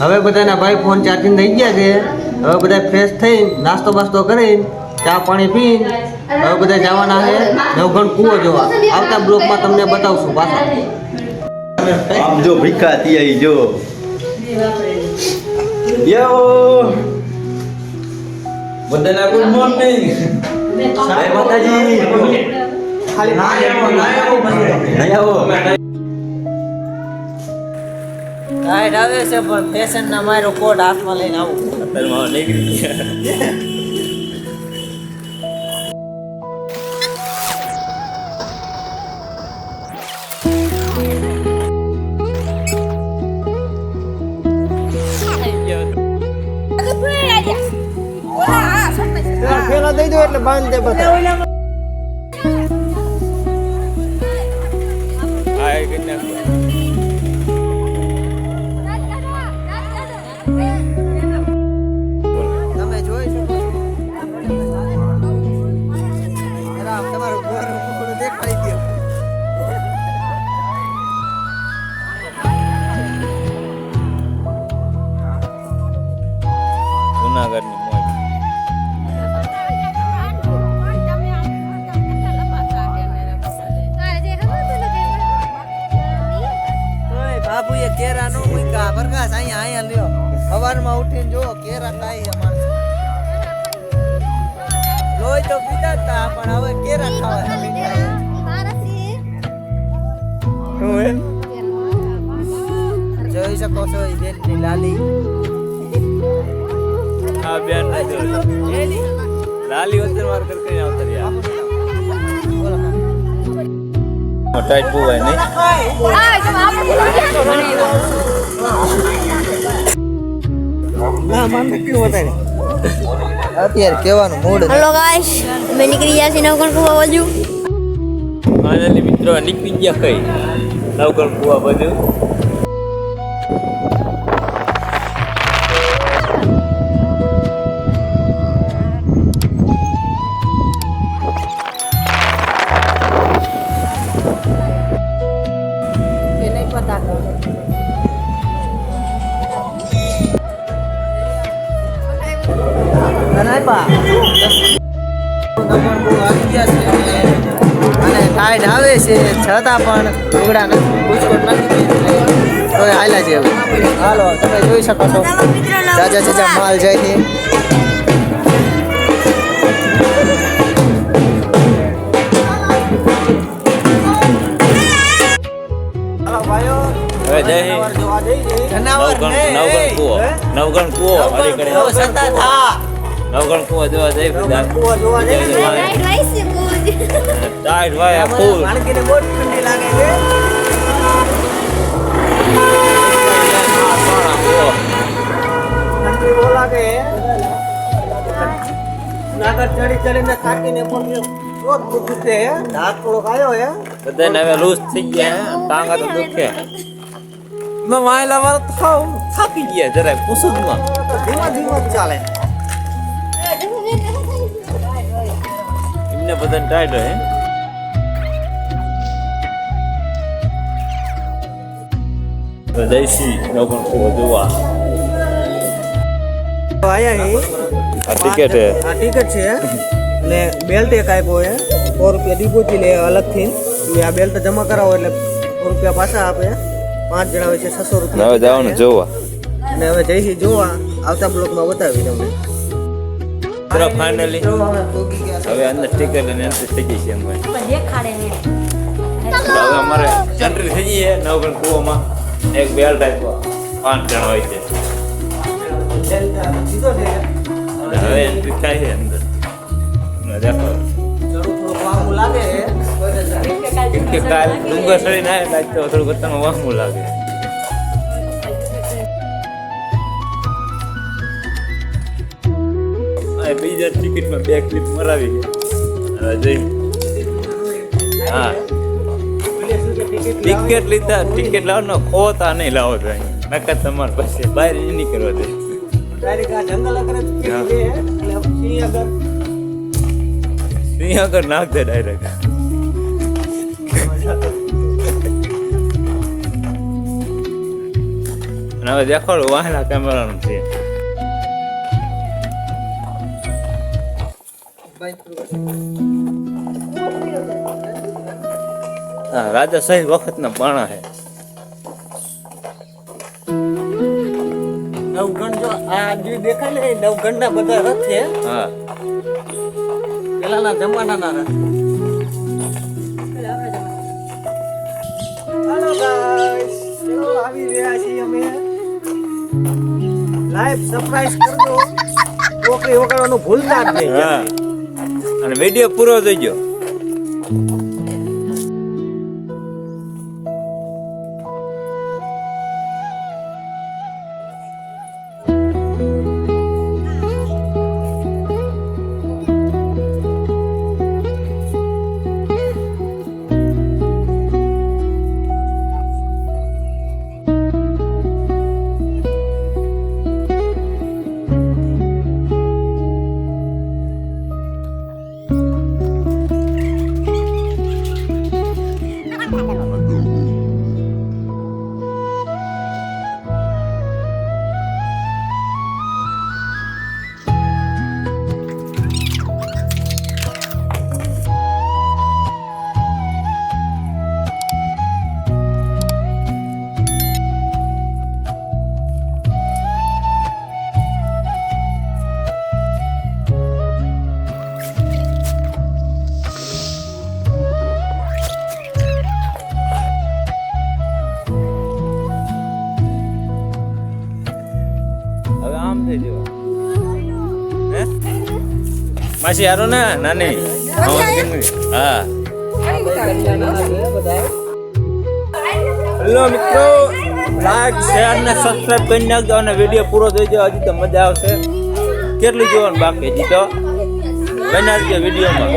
હવે બધાના ભાઈ ફોન ચાર્જિંગ થઈ ગયા છે હવે બધા ફ્રેશ થઈને નાસ્તો બાસ્તો કરીને ચા પાણી પીને હવે બધા જવાના છે નવઘણ કૂવો જોવા આવતા બ્લોકમાં તમને બતાવશું પાછા આમ જો ભીખા તિયાઈ જો યો બધાના ગુડ મોર્નિંગ સાહેબ માતાજી નહીં આવો ટાઈટ આવે છે પણ ફેશન ના મારો કોટ હાથમાં લઈને આવું અત્યારમાં નીકળી પેલા દઈ દો એટલે બાંધ દે બધા આ એક નાખો. તો પીતા હતા પણ હવે કેરા ખાવા જોઈ શકો છો બેનની લાલી. આ બેન લાલી વચ્ચે માર કર કઈ આવતા રહ્યા? ટાઈટ પોવાય નહીં? અત્યારે કેવાનું મૂડ હેલો ગાઈસ અમે નીકળી ગયા છે નવકણ કુવા બાજુ. ફાઇનલી મિત્રો નીકળી ગયા કઈ? નવકણ કુવા બધું છતાં પણ લુગડા નથી પૂછકોટ નથી તો હાલ્યા છે હાલો તમે જોઈ શકો છો જાજા જાજા માલ જાય છે નવગણ કુવો નવગણ કુવો હરી કરે સતા હા. નવગણ કુવો જોવા જઈ બધા કુવો જોવા જઈ જય જય રાઈટ રાઈસ છે ગુડ ટાઈટ વાય ફૂલ. માણકીને બહુ જ ઠંડી લાગે છે. ઠંડી બહુ લાગે. નાગર ચડી ચડીને થાકીને પણ રોજ દુખે છે. ધાક થોડોક આવ્યો હે બધાને હવે લૂઝ થઈ ગયા હે. ટાંગા તો દુખે. મેં વાયલા વાર થાવ થાકી ગયા જરાય. કુસુદમાં તો ધીમા ધીમા જ ચાલે. એમને બધાને ટાઈટ હે? જઈશી નવગણ કુવો જોવા. આયા હે. આ ટિકિટ હે. આ ટિકિટ છે. ને બેલ્ટ એક આપ્યો હે. સો રૂપિયા ડિપોઝિટ લે અલગથી. આ બેલ્ટ જમા કરાવો એટલે સો રૂપિયા પાછા આપે. પાંચ જણા હોય છે છસો હવે રૂપિયા જવાનું જોવા. અને હવે જઈશી જોવા. આવતા બ્લોકમાં બતાવી તમને ચલો ફાઇનલી હવે. અંદર સ્ટીકર લઈને એન્ટ્રી થઈ ગઈ છે એમ હવે અમારે એન્ટ્રી થઈ ગઈ છે નવગણ કુવામાં એક બેલ ટાઈપ પાંચ જણ હોય છે. હવે એન્ટ્રી થાય છે અંદર. દેખો લાગે. કાલ ડુંગર સળી ના થોડું બધામાં વાહમું લાગે. આ બીજા ટિકિટમાં બે ક્લિપ મરાવી. હવે જઈ. હા. ટિકિટ લીધા ટિકિટ લાવવાનો ખોતા નહીં લાવો તો નકર તમારે પાસે બહાર નહીં કરવા દે. સિંહ આગળ નાખ દે ડાયરેક્ટ. અને અને હવે દેખાડો વાહના કેમેરાનું છે. રાજા સાહેબ વખતના પાણા હે. નવગણ જો આ જે દેખાય ને નવગણ ના બધા રથ છે. હા. પેલાના જમાનાના રથ. હાલો ગાઈસ આવી રહ્યા છીએ અમે? લાઈવ સરપ્રાઈઝ કરજો. કોકરી વગાડવાનું ભૂલતા જ નહીં. હા. અને વીડિયો પૂરો થઈ ગયો. માસી હારો ને નાની. હા. હેલો મિત્રો લાઈક શેર ને સબસ્ક્રાઇબ કરી નાખજો અને વીડિયો પૂરો થઈ જાય હજી તો મજા આવશે. કેટલું જોવાનું બાકી હજી તો? બનાવજો વિડીયોમાં.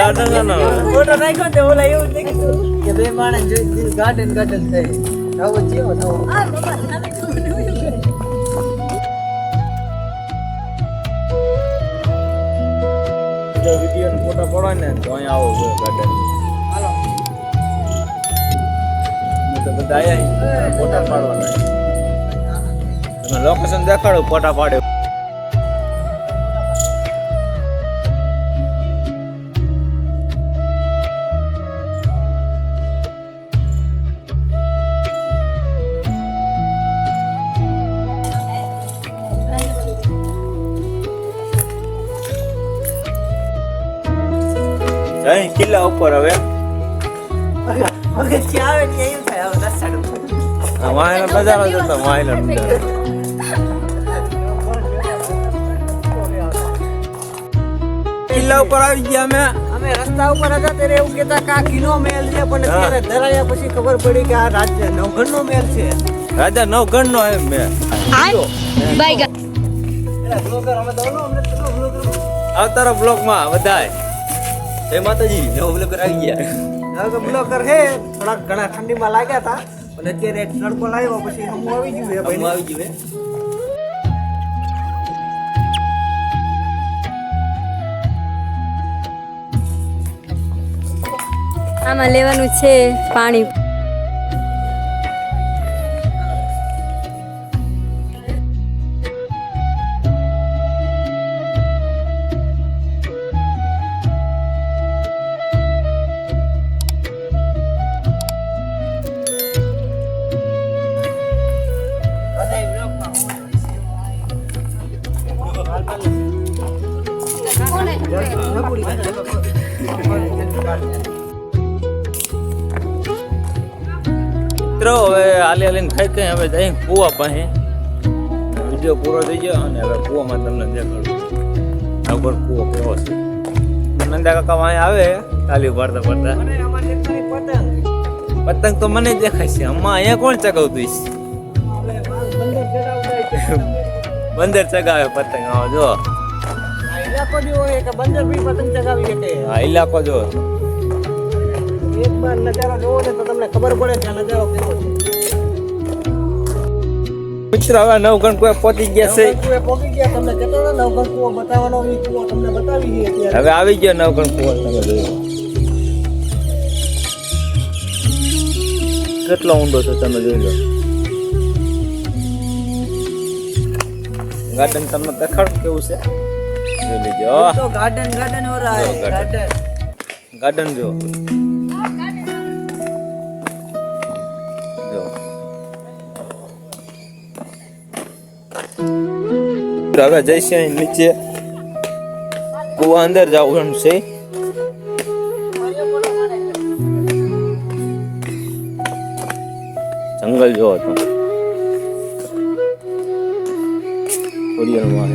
ગાર્ડન ના ના ફોટો નાખ્યો તે ઓલા એવું જ દેખ્યું. કે બે માણસ જોઈ ગાર્ડન ગાર્ડન થઈ. આવો જેવો નવો જો વીડિયો ને ફોટો પડો ને તો અહીંયા આવો છો ગાર્ડન તો બધા આયા ફોટા પાડવાના તમે લોકેશન દેખાડો ફોટા પાડે. કિલ્લા ઉપર હવે. ને વાયલા બજાર જ વાયલા બજાર. કિલ્લા ઉપર આવી ગયા અમે. અમે રસ્તા ઉપર હતા ત્યારે એવું કહેતા કે આ કિનો મહેલ છે પણ હા. અત્યારે ધરાયા પછી ખબર પડી કે આ રાજ્ય નવઘણનો મહેલ છે. રાજા નવ ગણ નો એમ મેં બાય આવતારો બ્લોકમાં બધાય. જય માતાજી નવ બ્લોકર આવી ગયા. નવો તો બ્લોગર હે થોડા ઘણા ઠંડીમાં લાગ્યા હતા અને અત્યારે તડકો લાવ્યો પછી હમું આવી ગયું ભાઈ. આવી ગયું હે. આમાં લેવાનું છે પાણી. મિત્રો, હવે હાલી હાલીને ખાઈ કઈ હવે જઈ કુવા પાસે વીડિયો પૂરો થઈ ગયો અને હવે કુવામાં તમને દેખાડું ઉપર કુવો કેવો છે. નંદા કાકા વાંહે આવે, તાલી પડતા પાડતા પતંગ તો મને દેખાય છે. આમાં અહીંયા કોણ ચગાવતું છે. બંદર ચગાવે પતંગ. આવો જો ઇલાકો જેવો હોય કે બંદર બી પતંગ ચગાવી શકે આ ઇલાકો જો એક નજારો જોવો ને તો તમને ખબર પડે કે નજારો કેવો છે. મિત્રો હવે નવગણ પહોંચી ગયા છે. કુએ પહોંચી ગયા તમને કહેતો હતો નવઘણ કુવો બતાવવાનો બી કુવો તમને બતાવી દઈએ અત્યારે. હવે આવી ગયો નવગણ કુવો તમે જોયો કેટલો ઊંડો છે તમે જોઈ લો. ગાર્ડન તમને દેખાડ કેવું છે? જોઈ લેજો. તો ગાર્ડન ગાર્ડન હો રહા હે ગાર્ડન ગાર્ડન જો. હવે જઈશ નીચે. કુવા અંદર જવાનું છે. જંગલ જોવો તો ઓરિયલમાં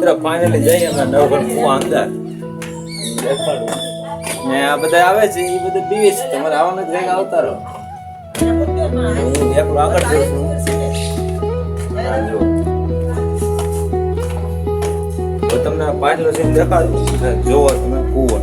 મિત્ર ફાઇનલી જઈએ અમે નવગઢ કુવા અંદર. ને આ બધા આવે છે એ બધું પીવે છે. તમારે આવવાનું જ કંઈક આવતા રહો. એકલો આગળ જઉં છું. તમને પાછલો સીન દેખાડું જોવો તમે કુવો